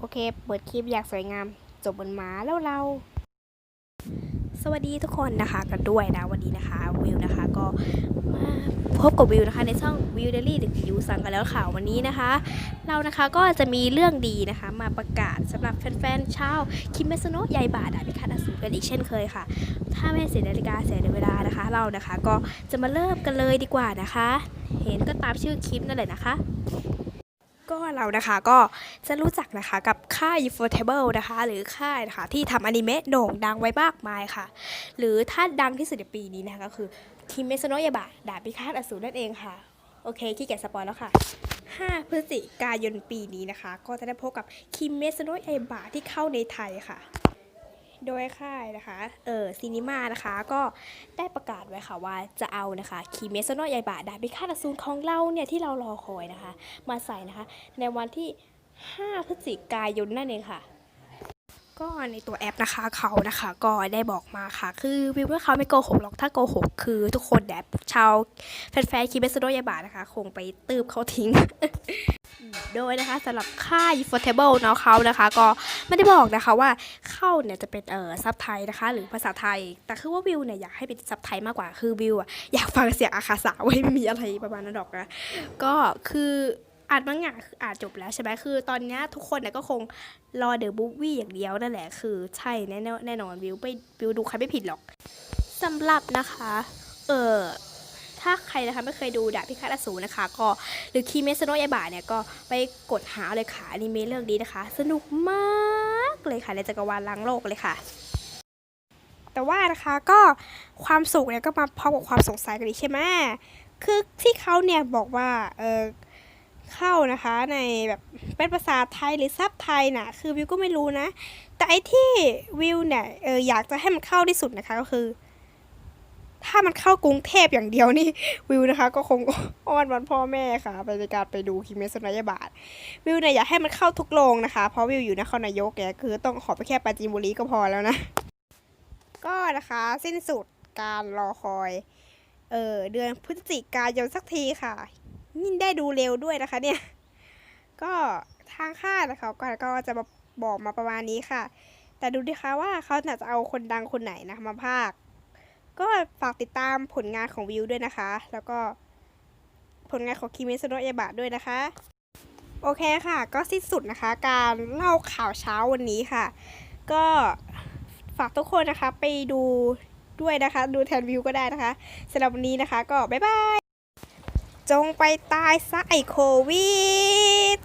โอเค เปิดคลิปอยากสวยงาม จบบนหมาแล้วเรา สวัสดีทุกคนนะคะกันด้วยนะวันนี้นะคะวิวนะคะก็มาพบกับวิวนะคะในช่องวิวเดลี่หรือวิวสั่งกันแล้วข่าววันนี้นะคะ เรานะคะก็จะมีเรื่องดีนะคะ มาประกาศสำหรับแฟนๆชาวคิมเมสโนะยายบาดาพิคาตอสูรกันอีกเช่นเคยค่ะ ถ้าไม่เสียนาฬิกาเสียเวลานะคะ เรานะคะก็จะมาเริ่มกันเลยดีกว่านะคะ เห็นก็ตามชื่อคลิปนั่นแหละนะคะ ก็เรานะคะก็จะรู้จักนะคะกับค่าย u f o t a b l e นะคะ หรือค่ายนะคะที่ทำอนิเมะโด่งดังไว้มากมายค่ะ หรือถ้าดังที่สุดในปีนี้นะคะก็คือคิมเมสโนยาบะดาบพิฆาตอสูรนั่นเองค่ะ โอเคขี้เกียจสปอยแล้วค่ะ 5 พฤศจิกายนปีนี้นะคะ ก็จะได้พบกับคิมเมสโนยาบะที่เข้าในไทยค่ะ โดยค่ายนะคะ เออซีนิมานะคะ ก็ได้ประกาศไว้ค่ะว่าจะเอานะคะคีเมสโนยาบะดาบิคาตาซูนของเราเนี่ยที่เรารอคอยนะคะ มาใส่นะคะ ในวันที่ 5 พฤศจิกายนนั่นเองค่ะ ก็ในตัวแอปนะคะเขานะคะ ก็ได้บอกมาค่ะ คือวิวว่าเขาไม่โกหกหรอกถ้าโกหกคือทุกคนแบบชาวแฟนๆคิเมสโนะยาบะนะคะ คงไปตืบเขาทิ้ง โดยนะคะสำหรับค่าย f o r t a b l e เนาะเขานะคะ ก็ไม่ได้บอกนะคะว่าเข้าเนี่ยจะเป็นเอ่อซับไทยนะคะ หรือภาษาไทย แต่คือว่าวิวเนี่ยอยากให้เป็นซับไทยมากกว่าคือวิวอะอยากฟังเสียงอาคาสาไว้ไม่มีอะไรประมาณนั้นหรอกนะก็คือ อ่านมังงะคืออ่านจบแล้วใช่ไหมคือตอนนี้ทุกคนเนี่ยก็คงรอเดอะบุ๊วี่อย่างเดียวนั่นแหละคือใช่แน่แน่นอนวิวไม่วิวดูใครไม่ผิดหรอกสำหรับนะคะ เออถ้าใครนะคะไม่เคยดูดาบพิฆาตอสูรนะคะ ก็หรือคีเมสโนยาบะเนี่ยก็ไปกดหาเลยค่ะอนิเมะเรื่องนี้นะคะ สนุกมากเลยค่ะในจักรวาลลังโลกเลยค่ะ แต่ว่านะคะก็ความสุขเนี่ยก็มาพร้อมกับความสงสัยกันอีกใช่ไหมคือที่เขาเนี่ยบอกว่าเออ เข้านะคะในแบบเป็นภาษาไทยหรือซับไทยน่ะคือวิวก็ไม่รู้นะ แต่ไอที่วิวเนี่ยเอออยากจะให้มันเข้าที่สุดนะคะก็คือ ถ้ามันเข้ากรุงเทพอย่างเดียวนี่วิวนะคะ ก็คงอ้อนวันพ่อแม่ค่ะไปในการไปดูคิเมสนะยบาทวิวเนี่ยอยากให้มันเข้าทุกโรงนะคะเพราะวิวอยู่นครนายกแกคือต้องขอไปแค่ปราจีนบุรีก็พอแล้วนะ ก็นะคะสิ้นสุดการรอคอยเออเดือนพฤศจิกายนสักทีค่ะ นี่ได้ดูเร็วด้วยนะคะเนี่ย ก็ทางค่ายนะคะก็ก็จะมาบอกมาประมาณนี้ค่ะ แต่ดูดิคะว่าเขาจะเอาคนดังคนไหนนะคะมาพากย์ก็ฝากติดตามผลงานของวิวด้วยนะคะ แล้วก็ผลงานของคิเมสโนะยาบะด้วยนะคะ โอเคค่ะ ก็สิ้นสุดนะคะ การเล่าข่าวเช้าวันนี้ค่ะ ก็ฝากทุกคนนะคะไปดูด้วยนะคะ ดูแทนวิวก็ได้นะคะสำหรับวันนี้นะคะ ก็บ๊ายบาย จงไปตายซะไอโควิด